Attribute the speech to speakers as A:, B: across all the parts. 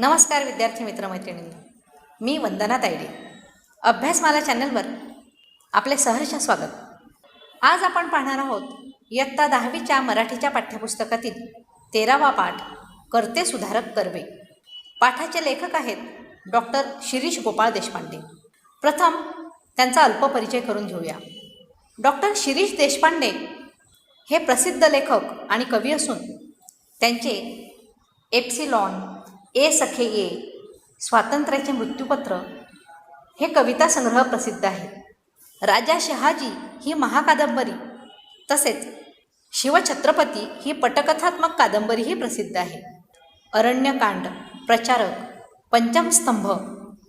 A: नमस्कार विद्यार्थी मित्रमैत्रिणींनो. मी वंदना तायडे. अभ्यासमाला चॅनलवर आपले सहर्ष स्वागत. आज आपण पाहणार आहोत इयत्ता दहावीच्या मराठीच्या पाठ्यपुस्तकातील तेरावा पाठ करते सुधारक कर्वे. पाठाचे लेखक आहेत डॉक्टर शिरीष गोपाळ देशपांडे. प्रथम त्यांचा अल्प परिचय करून घेऊया. डॉक्टर शिरीष देशपांडे हे प्रसिद्ध लेखक आणि कवी असून त्यांचे एप्सिलॉन ए सखे ए स्वातंत्र्याचे मृत्यूपत्र हे कविता संग्रह प्रसिद्ध आहे. राजा शहाजी ही महाकादंबरी तसेच शिवछत्रपती ही पटकथात्मक कादंबरीही प्रसिद्ध आहे. अरण्यकांड प्रचारक पंचमस्तंभ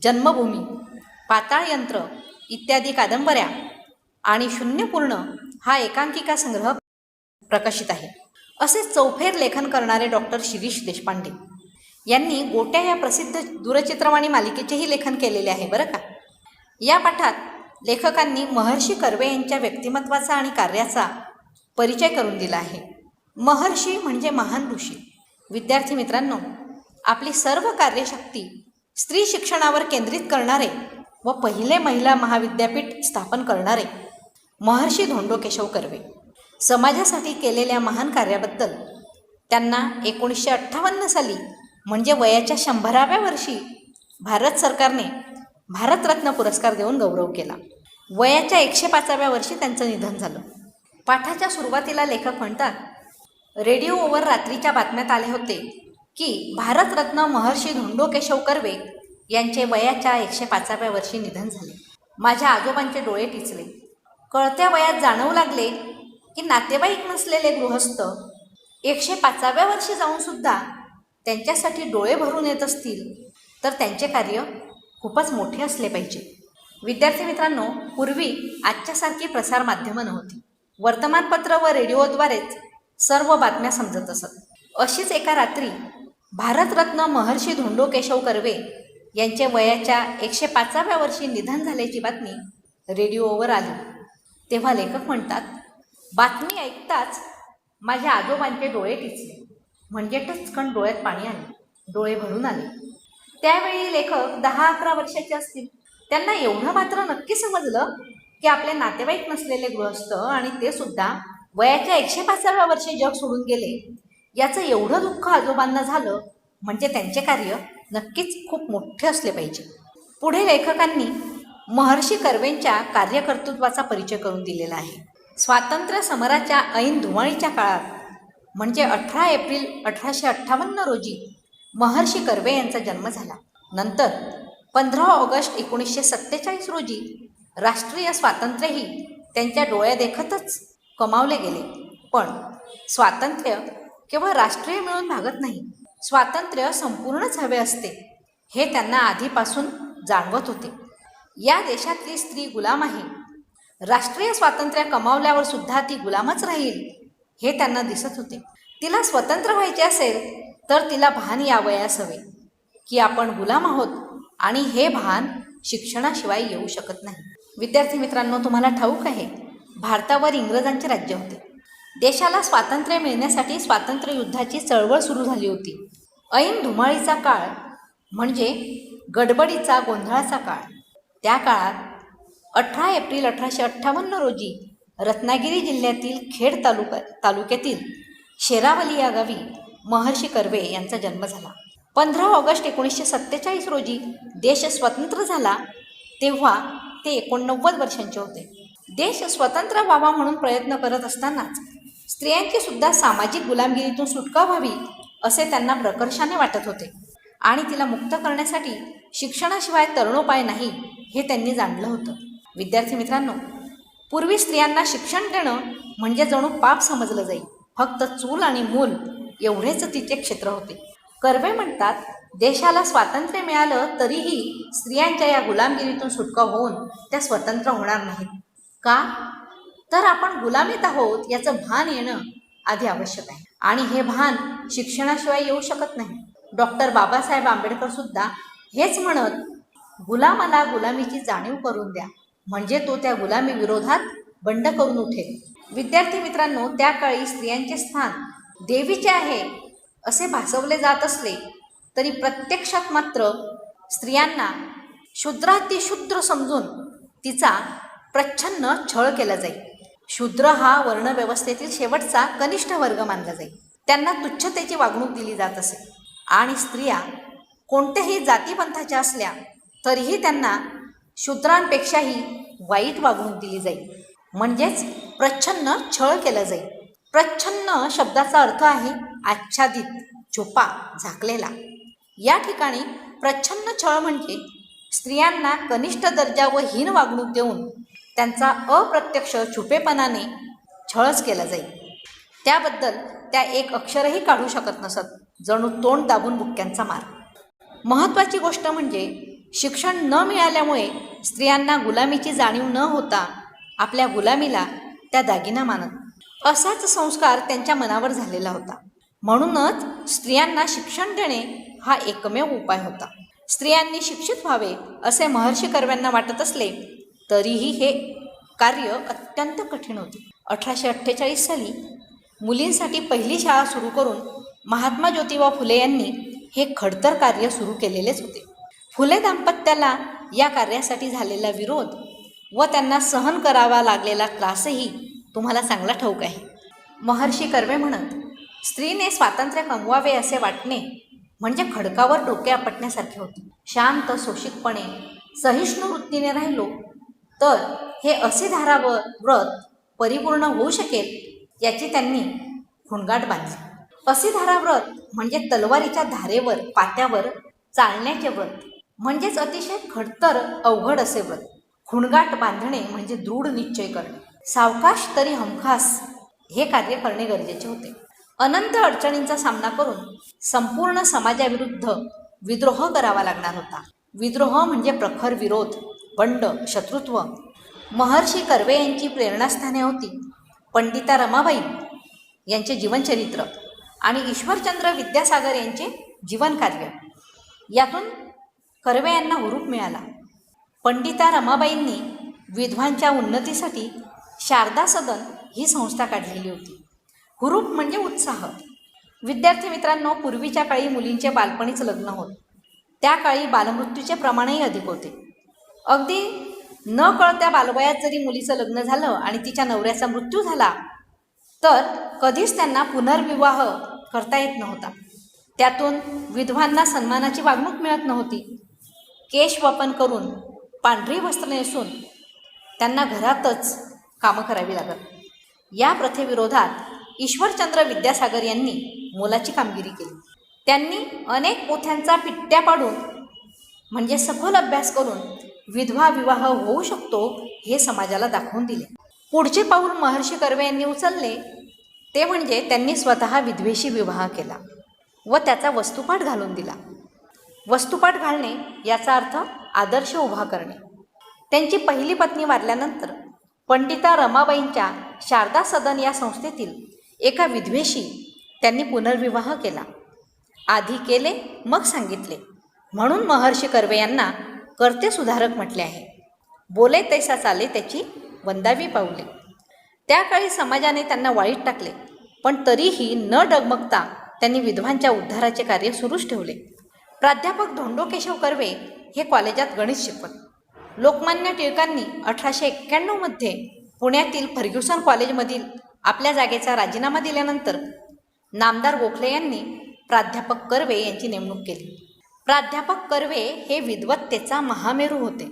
A: जन्मभूमी पाताळयंत्र इत्यादी कादंबऱ्या आणि शून्यपूर्ण हा एकांकिका संग्रह प्रकाशित आहे. असे चौफेर लेखन करणारे डॉक्टर शिरीष देशपांडे यांनी गोट्या या प्रसिद्ध दूरचित्रवाणी मालिकेचेही लेखन केलेले आहे बरं का? या पाठात लेखकांनी महर्षी कर्वे यांच्या व्यक्तिमत्वाचा आणि कार्याचा परिचय करून दिला आहे. महर्षी म्हणजे महान ऋषी. विद्यार्थी मित्रांनो आपली सर्व कार्यशक्ती स्त्री शिक्षणावर केंद्रित करणारे व पहिले महिला महाविद्यापीठ स्थापन करणारे महर्षी धोंडो केशव कर्वे. समाजासाठी केलेल्या महान कार्याबद्दल त्यांना एकोणीसशे अठ्ठावन्न साली म्हणजे वयाच्या शंभराव्या वर्षी भारत सरकारने भारतरत्न पुरस्कार देऊन गौरव केला. वयाच्या एकशे पाचाव्या वर्षी त्यांचं निधन झालं. पाठाच्या सुरुवातीला लेखक म्हणतात रेडिओवर रात्रीच्या बातम्यात आले होते की भारतरत्न महर्षी धोंडो केशव कर्वे यांचे वयाच्या एकशे पाचाव्या वर्षी निधन झाले. माझ्या आजोबांचे डोळे टिचले. कळत्या वयात जाणवू लागले की नातेवाईक नसलेले गृहस्थ एकशे पाचाव्या वर्षी जाऊन सुद्धा त्यांच्यासाठी डोळे भरून येत असतील तर त्यांचे कार्य खूपच मोठे असले पाहिजे. विद्यार्थी मित्रांनो पूर्वी आजच्यासारखी प्रसारमाध्यमं नव्हती. वर्तमानपत्र व रेडिओद्वारेच सर्व बातम्या समजत असत. अशीच एका रात्री भारतरत्न महर्षी धोंडो केशव कर्वे यांचे वयाच्या एकशे पाचाव्या वर्षी निधन झाल्याची बातमी रेडिओवर आली. तेव्हा लेखक म्हणतात बातमी ऐकताच माझ्या आजोबांचे डोळे टिचले. म्हणजे टचकन डोळ्यात पाणी आले डोळे भरून आले. त्यावेळी लेखक दहा अकरा वर्षाचे असतील. त्यांना एवढं मात्र नक्की समजलं की आपले नातेवाईक नसलेले गृहस्थ आणि ते सुद्धा वयाच्या एकशे पाचाव्या वर्षी जग सोडून गेले. याचं एवढं दुःख आजोबांना झालं म्हणजे त्यांचे कार्य नक्कीच खूप मोठे असले पाहिजे. पुढे लेखकांनी महर्षी कर्वेंच्या कार्यकर्तृत्वाचा परिचय करून दिलेला आहे. स्वातंत्र्य समराच्या ऐन धुमाळीच्या काळात म्हणजे अठरा एप्रिल अठराशे अठ्ठावन्न रोजी महर्षी कर्वे यांचा जन्म झाला. नंतर पंधरा ऑगस्ट एकोणीसशे सत्तेचाळीस रोजी राष्ट्रीय स्वातंत्र्यही त्यांच्या डोळ्यादेखतच कमावले गेले. पण स्वातंत्र्य केवळ राष्ट्रीय मिळून भागत नाही स्वातंत्र्य संपूर्णच हवे असते हे त्यांना आधीपासून जाणवत होते. या देशातली स्त्री गुलाम आहे. राष्ट्रीय स्वातंत्र्य कमावल्यावर सुद्धा ती गुलामच राहील हे त्यांना दिसत होते. तिला स्वतंत्र व्हायचे असेल तर तिला भान यावयास हवे की आपण गुलाम आहोत आणि हे भान शिक्षणाशिवाय येऊ शकत नाही. विद्यार्थी मित्रांनो तुम्हाला ठाऊक आहे भारतावर इंग्रजांचे राज्य होते. देशाला स्वातंत्र्य मिळण्यासाठी स्वातंत्र्य युद्धाची चळवळ सुरू झाली होती. ऐन धुमाळीचा काळ म्हणजे गडबडीचा गोंधळाचा काळ. त्या काळात अठरा एप्रिल अठराशे अठ्ठावन्न रोजी रत्नागिरी जिल्ह्यातील खेड तालुका तालुक्यातील शेरावली या गावी महर्षी कर्वे यांचा जन्म झाला. पंधरा ऑगस्ट एकोणीसशे सत्तेचाळीस रोजी देश स्वतंत्र झाला तेव्हा ते एकोणनव्वद वर्षांचे होते. देश स्वतंत्र व्हावा म्हणून प्रयत्न करत असतानाच स्त्रियांची सुद्धा सामाजिक गुलामगिरीतून सुटका व्हावी असे त्यांना प्रकर्षाने वाटत होते आणि तिला मुक्त करण्यासाठी शिक्षणाशिवाय तरुणोपाय नाही हे त्यांनी जाणलं होतं. विद्यार्थी मित्रांनो पूर्वी स्त्रियांना शिक्षण देणं म्हणजे जणू पाप समजलं जाईल फक्त चूल आणि मूल एवढेच तिचे क्षेत्र होते. कर्वे म्हणतात देशाला स्वातंत्र्य मिळालं तरीही स्त्रियांच्या या गुलामगिरीतून सुटका होऊन त्या स्वतंत्र होणार नाहीत. का? तर आपण गुलामीत आहोत याचं भान येणं आधी आवश्यक आहे. आणि हे भान शिक्षणाशिवाय येऊ शकत नाही. डॉक्टर बाबासाहेब आंबेडकर सुद्धा हेच म्हणत गुलामाला गुलामीची जाणीव करून द्या. म्हणजे तो त्या गुलामी विरोधात बंड करून उठेल. विद्यार्थी मित्रांनो त्या काळी स्त्रियांचे स्थान देवीचे आहे असे भासवले जात असले तरी प्रत्यक्षात मात्र स्त्रियांना शूद्रातिशूद्र समजून तिचा प्रच्छन्न छळ केला जाईल शूद्र हा वर्णव्यवस्थेतील शेवटचा कनिष्ठ वर्ग मानला जाईल त्यांना तुच्छतेची वागणूक दिली जात असे. आणि स्त्रिया कोणत्याही जातीपंथाच्या असल्या तरीही त्यांना शूद्रांपेक्षाही वाईट वागणूक दिली जाईल म्हणजेच प्रच्छन्न छळ केला जाईल प्रच्छन्न शब्दाचा अर्थ आहे आच्छादित झोपा झाकलेला. या ठिकाणी प्रच्छन्न छळ म्हणजे स्त्रियांना कनिष्ठ दर्जा व हीन वागणूक देऊन त्यांचा अप्रत्यक्ष छुपेपणाने छळच केला जाईल त्याबद्दल त्या एक अक्षरही काढू शकत नसत जणू तोंड दाबून बुक्क्यांचा मार. महत्त्वाची गोष्ट म्हणजे शिक्षण न मिळाल्यामुळे स्त्रियांना गुलामीची जाणीव न होता आपल्या गुलामीला त्या दागिना मानत असाच संस्कार त्यांच्या मनावर झालेला होता. म्हणूनच स्त्रियांना शिक्षण देणे हा एकमेव उपाय होता. स्त्रियांनी शिक्षित व्हावे असे महर्षी कर्व्यांना वाटत असले तरीही हे कार्य अत्यंत कठीण होते. अठराशे अठ्ठेचाळीस साली मुलींसाठी पहिली शाळा सुरू करून महात्मा ज्योतिबा फुले यांनी हे खडतर कार्य सुरू केलेलेच होते. फुले दाम्पत्याला या कार्यासाठी झालेला विरोध व त्यांना सहन करावा लागलेला त्रासही तुम्हाला चांगला ठाऊक आहे. महर्षी कर्वे म्हणत स्त्रीने स्वातंत्र्य कमवावे असे वाटणे म्हणजे खडकावर डोके आपटण्यासारखे होते. शांत सोशिकपणे सहिष्णू वृत्तीने राहिलो तर हे असे धाराव व्रत परिपूर्ण होऊ शकेल याची त्यांनी खुणगाट बांधली. असे धाराव्रत म्हणजे तलवारीच्या धारेवर पात्यावर चालण्याचे व्रत. म्हणजेच अतिशय खडतर अवघड असे व्रत. खुणगाट बांधणे म्हणजे दृढ निश्चय करणे. सावकाश तरी हमखास हे कार्य करणे गरजेचे होते. अनंत अडचणींचा सामना करून संपूर्ण समाजाविरुद्ध विद्रोह करावा लागणार होता. विद्रोह म्हणजे प्रखर विरोध बंड शत्रुत्व. महर्षी कर्वे यांची प्रेरणास्थाने होती पंडिता रमाबाई यांचे जीवनचरित्र आणि ईश्वरचंद्र विद्यासागर यांचे जीवनकार्य. यातून कर्वे यांना हुरूप मिळाला. पंडिता रमाबाईंनी विधवांच्या उन्नतीसाठी शारदा सदन ही संस्था काढलेली होती. हुरूप म्हणजे उत्साह. विद्यार्थी मित्रांनो पूर्वीच्या काळी मुलींचे बालपणीच लग्न होत. त्या काळी बालमृत्यूचे प्रमाणही अधिक होते. अगदी न कळत्या बालवयात जरी मुलीचं लग्न झालं आणि तिच्या नवऱ्याचा मृत्यू झाला तर कधीच त्यांना पुनर्विवाह करता येत नव्हता. त्यातून विधवांना सन्मानाची वागणूक मिळत नव्हती. केश वापन करून पांढरी वस्त्र नेसून त्यांना घरातच कामं करावी लागत. या प्रथेविरोधात ईश्वरचंद्र विद्यासागर यांनी मोलाची कामगिरी केली. त्यांनी अनेक पोथ्यांचा पिट्ट्या पाडून म्हणजे सखोल अभ्यास करून विधवा विवाह होऊ शकतो हे समाजाला दाखवून दिले. पुढचे पाऊल महर्षी कर्वे यांनी उचलले ते म्हणजे त्यांनी स्वतः विधवेशी विवाह केला व त्याचा वस्तुपाठ घालून दिला. वस्तुपाठ घालणे याचा अर्थ आदर्श उभा करणे. त्यांची पहिली पत्नी वारल्यानंतर पंडिता रमाबाईंच्या शारदा सदन या संस्थेतील एका विधवेशी त्यांनी पुनर्विवाह केला. आधी केले मग सांगितले. म्हणून महर्षी कर्वे यांना कर्ते सुधारक म्हटले आहे. बोले तैसा चाले त्याची वंदावी पावले त्या काळी समाजाने त्यांना वाईट टाकले. पण तरीही न डगमगता त्यांनी विधवांच्या उद्धाराचे कार्य सुरूच ठेवले. प्राध्यापक धोंडो केशव कर्वे हे कॉलेजात गणित शिकवत. लोकमान्य टिळकांनी अठराशे एक्क्याण्णवमध्ये पुण्यातील फर्ग्युसन कॉलेजमधील आपल्या जागेचा राजीनामा दिल्यानंतर नामदार गोखले यांनी प्राध्यापक कर्वे यांची नेमणूक केली. प्राध्यापक कर्वे हे विद्वत्तेचा महामेरू होते.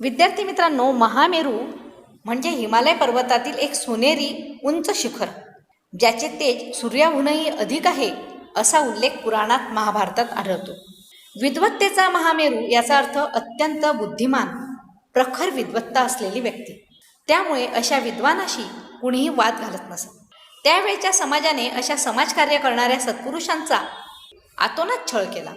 A: विद्यार्थी मित्रांनो महामेरू म्हणजे हिमालय पर्वतातील एक सोनेरी उंच शिखर ज्याचे तेज सूर्याहूनही अधिक आहे. असा उल्लेख पुराणात महाभारतात आढळतो. विद्वत्तेचा महामेरू याचा अर्थ अत्यंत बुद्धिमान प्रखर विद्वत्ता असलेली व्यक्ती. त्यामुळे अशा विद्वानाशी कुणीही वाद घालत नसत. त्यावेळच्या समाजाने अशा समाजकार्य करणाऱ्या सत्पुरुषांचा आतोनात छळ केला.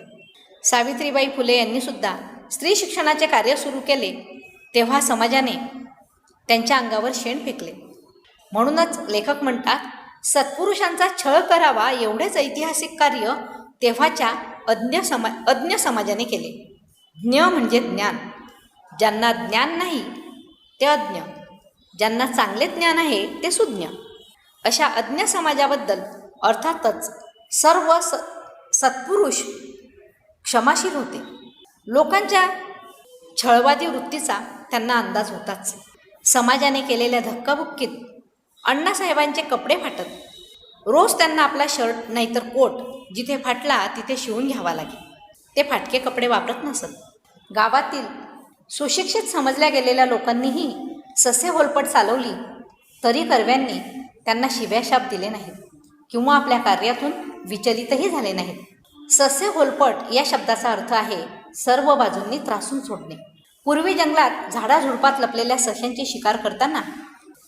A: सावित्रीबाई फुले यांनी सुद्धा स्त्री शिक्षणाचे कार्य सुरू केले तेव्हा समाजाने त्यांच्या अंगावर शेण फेकले. म्हणूनच लेखक म्हणतात सत्पुरुषांचा छळ करावा एवढेच ऐतिहासिक कार्य तेव्हाच्या अज्ञ समा अज्ञ समाजाने केले. ज्ञ म्हणजे ज्ञान. ज्यांना ज्ञान नाही ते अज्ञ. ज्यांना चांगले ज्ञान आहे ते सुज्ञ. अशा अज्ञ समाजाबद्दल अर्थातच सर्व स सत्पुरुष क्षमाशील होते. लोकांच्या छळवादी वृत्तीचा त्यांना अंदाज होताच. समाजाने केलेल्या धक्काबुक्कीत अण्णासाहेबांचे कपडे फाटत. रोज त्यांना आपला शर्ट नाहीतर कोट जिथे फाटला तिथे शिवून घ्यावा लागे ते फाटके कपडे वापरत नसत. गावातील सुशिक्षित समजल्या गेलेल्या लोकांनीही ससे होलपट चालवली तरी कर्व्यांनी त्यांना शिव्याशाप दिले नाहीत किंवा आपल्या कार्यातून विचलितही झाले नाहीत. ससे होलपट या शब्दाचा अर्थ आहे सर्व बाजूंनी त्रासून सोडणे. पूर्वी जंगलात झाडाझुडपात लपलेल्या सशांची शिकार करताना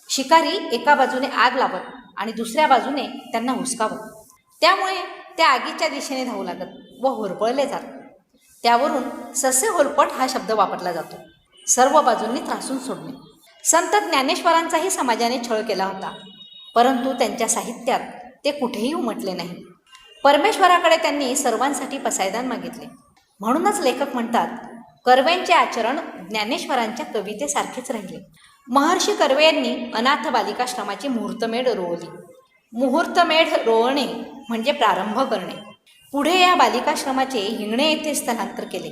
A: शिकारी एका बाजूने आग लावत आणि दुसऱ्या बाजूने त्यांना हुसकावत. त्यामुळे त्या आगीच्या दिशेने धावू लागत व होरपळले जात. त्यावरून ससे होलपट हा शब्द वापरला जातो. सर्व बाजूंनी त्रासून सोडणे. संत ज्ञानेश्वरांचाही समाजाने छळ केला होता. परंतु त्यांच्या साहित्यात ते कुठेही उमटले नाही. परमेश्वराकडे त्यांनी सर्वांसाठी पसायदान मागितले. म्हणूनच लेखक म्हणतात कर्व्यांचे आचरण ज्ञानेश्वरांच्या कवितेसारखेच राहिले. महर्षी कर्वे यांनी अनाथ बालिकाश्रमाची मुहूर्तमेढ रोवली. मुहूर्तमेढ रोवणे म्हणजे प्रारंभ करणे. पुढे या बालिकाश्रमाचे हिंगणे येथे स्थलांतर केले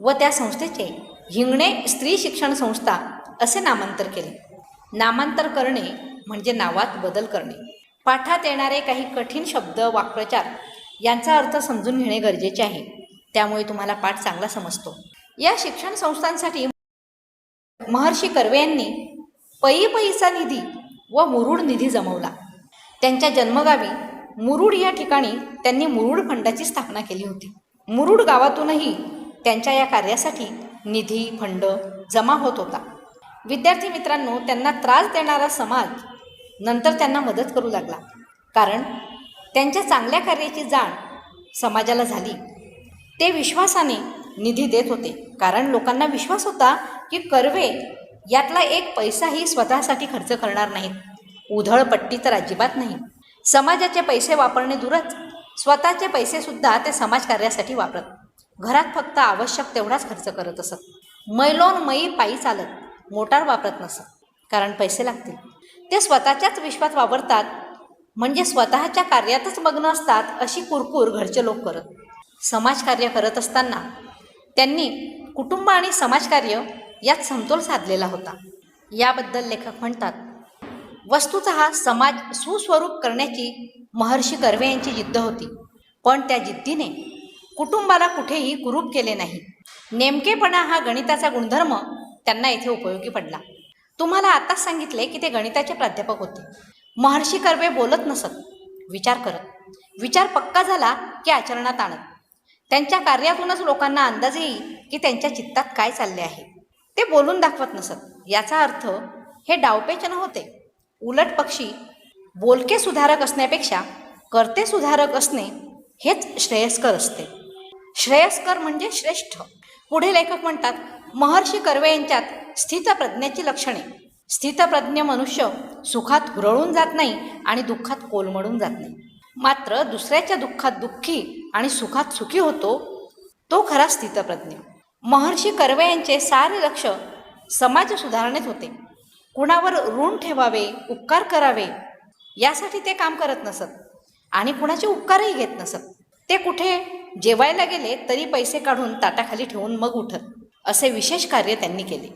A: व त्या संस्थेचे हिंगणे स्त्री शिक्षण संस्था असे नामांतर केले. नामांतर करणे म्हणजे नावात बदल करणे. पाठात येणारे काही कठीण शब्द वाक्प्रचार यांचा अर्थ समजून घेणे गरजेचे आहे. त्यामुळे तुम्हाला पाठ चांगला समजतो. या शिक्षण संस्थांसाठी महर्षी कर्वे यांनी पई पैसा निधी व मुरुड निधी जमवला. त्यांच्या जन्मगावी मुरुड या ठिकाणी त्यांनी मुरुड फंडाची स्थापना केली होती. मुरुड गावातूनही त्यांच्या या कार्यासाठी निधी फंड जमा होत होता. विद्यार्थी मित्रांनो त्यांना त्रास देणारा समाज नंतर त्यांना मदत करू लागला. कारण त्यांच्या चांगल्या कार्याची जाण समाजाला झाली. ते विश्वासाने निधी देत होते. कारण लोकांना विश्वास होता की कर्वे यातला एक पैसाही स्वतःसाठी खर्च करणार नाहीत उधळपट्टी तर अजिबात नाही. समाजाचे पैसे वापरणे दूरच. स्वतःचे पैसेसुद्धा ते समाजकार्यासाठी वापरत. घरात फक्त आवश्यक तेवढाच खर्च करत असत. मैलोन मै पायी चालत. मोटार वापरत नसत. कारण पैसे लागतील. ते स्वतःच्याच विश्वात वावरतात. म्हणजे स्वतःच्या कार्यातच मग्न असतात अशी कुरकूर घरचे लोक करत. समाजकार्य करत असताना त्यांनी कुटुंब आणि समाजकार्य यात समतोल साधलेला होता. याबद्दल लेखक म्हणतात वस्तुत समाज सुस्वरूप करण्याची महर्षी कर्वे यांची जिद्द होती. पण त्या जिद्दीने कुटुंबाला कुठेही कुरूप केले नाही. नेमकेपणा हा गणिताचा गुणधर्म त्यांना येथे उपयोगी पडला. तुम्हाला आताच सांगितले की ते गणिताचे प्राध्यापक होते. महर्षी कर्वे बोलत नसत विचार करत. विचार पक्का झाला की आचरणात आणत. त्यांच्या कार्यातूनच लोकांना अंदाज येईल की त्यांच्या चित्तात काय चालले आहे. ते बोलून दाखवत नसत. याचा अर्थ हे डावपेच होते. उलट पक्षी बोलके सुधारक असण्यापेक्षा करते सुधारक असणे हेच श्रेयस्कर असते. श्रेयस्कर म्हणजे श्रेष्ठ. पुढे लेखक म्हणतात महर्षी कर्वे यांच्यात स्थितप्रज्ञाची लक्षणे. स्थितप्रज्ञ मनुष्य सुखात हुरळून जात नाही आणि दुःखात कोलमडून जात नाही. मात्र दुसऱ्याच्या दुःखात दुःखी आणि सुखात सुखी होतो तो खरा स्थितप्रज्ञ. महर्षी कर्वे यांचे सारे लक्ष समाज सुधारणेत होते. कुणावर ऋण ठेवावे उपकार करावे यासाठी ते काम करत नसत आणि कुणाचे उपकारही घेत नसत. ते कुठे जेवायला गेले तरी पैसे काढून ताटाखाली ठेवून मग उठत असे विशेष कार्य त्यांनी केले.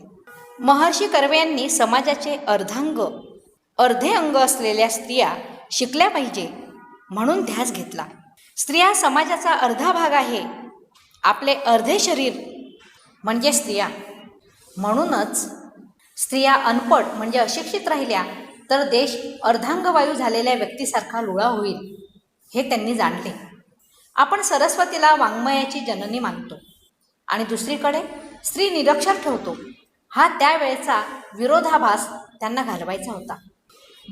A: महर्षी कर्वे यांनी समाजाचे अर्धांग अर्धे अंग असलेल्या स्त्रिया शिकल्या पाहिजे म्हणून ध्यास घेतला. स्त्रिया समाजाचा अर्धा भाग आहे. आपले अर्धे शरीर म्हणजे स्त्रिया. म्हणूनच स्त्रिया अनपट म्हणजे अशिक्षित राहिल्या तर देश अर्धांगवायू झालेल्या व्यक्तीसारखा लुळा होईल हे त्यांनी जाणले. आपण सरस्वतीला वाङ्मयाची जननी मानतो आणि दुसरीकडे स्त्री निरक्षर ठेवतो. हा त्यावेळेचा विरोधाभास त्यांना घालवायचा होता.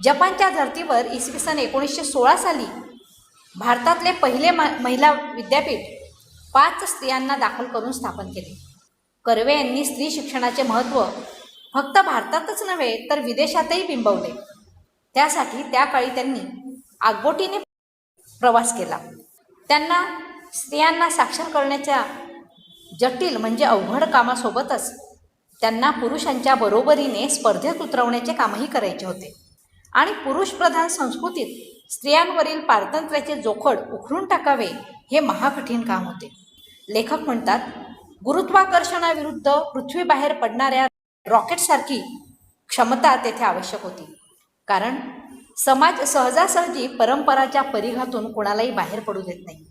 A: जपानच्या धर्तीवर इसवी सन एकोणीसशे सोळा साली भारतातले पहिले महिला विद्यापीठ पाच स्त्रियांना दाखल करून स्थापन केले. कर्वे यांनी स्त्री शिक्षणाचे महत्त्व फक्त भारतातच नव्हे तर विदेशातही बिंबवले. त्यासाठी त्या काळी त्यांनी आगबोटीने प्रवास केला. त्यांना स्त्रियांना साक्षर करण्याच्या जटिल म्हणजे अवघड कामासोबतच त्यांना पुरुषांच्या बरोबरीने स्पर्धेत उतरवण्याचे कामही करायचे होते. आणि पुरुषप्रधान संस्कृतीत स्त्रियांवरील पारतंत्र्याचे जोखड उखडून टाकावे हे महाकठीण काम होते. लेखक म्हणतात गुरुत्वाकर्षणाविरुद्ध पृथ्वीबाहेर पडणाऱ्या रॉकेटसारखी क्षमता तेथे आवश्यक होती. कारण समाज सहजासहजी परंपराच्या परिघातून कोणालाही बाहेर पडू देत नाही.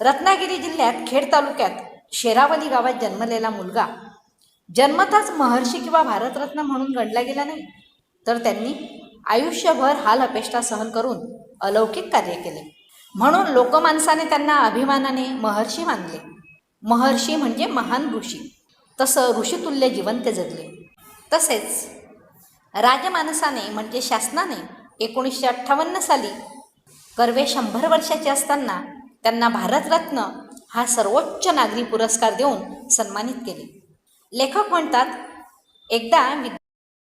A: रत्नागिरी जिल्ह्यात खेड तालुक्यात शेरावली गावात जन्मलेला मुलगा जन्मताच महर्षी किंवा भारतरत्न म्हणून गणला गेला नाही तर त्यांनी आयुष्यभर हाल अपेष्टा सहन करून अलौकिक कार्य केले. म्हणून लोकमानसाने त्यांना अभिमानाने महर्षी मानले. महर्षी म्हणजे महान ऋषी. तसं ऋषितुल्य जीवन ते जगले. तसेच राजमानसाने म्हणजे शासनाने एकोणीसशे अठ्ठावन्न साली कर्वे शंभर वर्षाचे असताना त्यांना भारतरत्न हा सर्वोच्च नागरी पुरस्कार देऊन सन्मानित केले. लेखक म्हणतात एकदा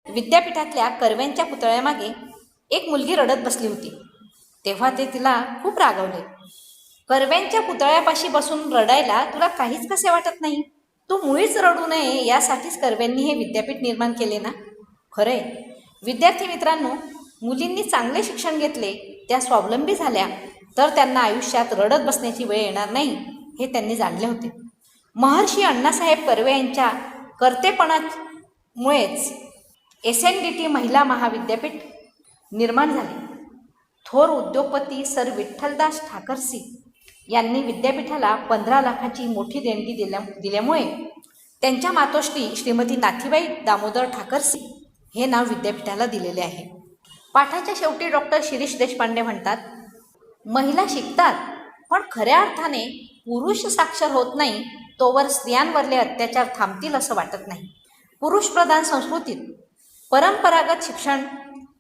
A: विद्यापीठातल्या कर्व्यांच्या पुतळ्यामागे एक मुलगी रडत बसली होती. तेव्हा ते तिला खूप रागवले. कर्व्यांच्या पुतळ्यापाशी बसून रडायला तुला काहीच कसे वाटत नाही? तू मुळीच रडू नये यासाठीच कर्व्यांनी हे विद्यापीठ निर्माण केले ना? खरे विद्यार्थी मित्रांनो मुलींनी चांगले शिक्षण घेतले त्या स्वावलंबी झाल्या तर त्यांना आयुष्यात रडत बसण्याची वेळ येणार नाही हे त्यांनी जाणले होते. महर्षी अण्णासाहेब कर्वे यांच्या कर्तेपणामुळेच एस एन डी टी महिला महाविद्यापीठ निर्माण झाले. थोर उद्योगपती सर विठ्ठलदास ठाकरसी यांनी विद्यापीठाला पंधरा लाखाची मोठी देणगी दिल्या दिल्यामुळे त्यांच्या मातोश्री श्रीमती नाथीबाई दामोदर ठाकरसी हे नाव विद्यापीठाला दिलेले आहे. पाठाच्या शेवटी डॉक्टर शिरीष देशपांडे म्हणतात महिला शिकतात पण खऱ्या अर्थाने पुरुष साक्षर होत नाही तोवर स्त्रियांवरले अत्याचार थांबतील असं वाटत नाही. पुरुषप्रधान संस्कृतीत परंपरागत शिक्षण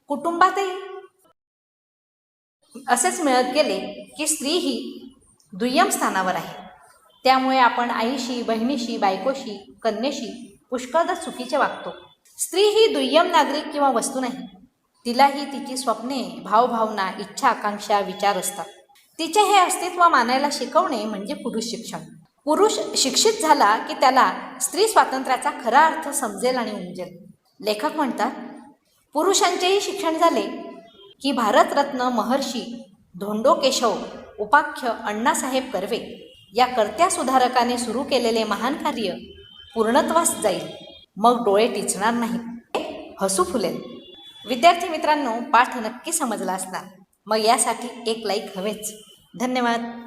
A: कुटुंबातही असेच मिळत गेले की स्त्री ही दुय्यम स्थानावर आहे. त्यामुळे आपण आईशी बहिणीशी बायकोशी कन्येशी पुष्कळदा चुकीचे वागतो. स्त्री ही दुय्यम नागरिक किंवा वस्तू नाही. तिलाही तिची स्वप्ने भावभावना इच्छा आकांक्षा विचार असतात. तिचे हे अस्तित्व मानायला शिकवणे म्हणजे पुरुष शिक्षण. पुरुष शिक्षित झाला की त्याला स्त्री स्वातंत्र्याचा खरा अर्थ समजेल आणि उमजेल. लेखक म्हणतात पुरुषांचेही शिक्षण झाले की भारतरत्न महर्षी धोंडो केशव उपाख्य अण्णासाहेब कर्वे या कर्त्या सुधारकाने सुरू केलेले महान कार्य पूर्णत्वास जाईल. मग डोळे टिचणार नाही. हसू फुलेल. विद्यार्थी मित्रांनो पाठ नक्की समजला असणार. मग यासाठी एक लाईक हवेच. धन्यवाद.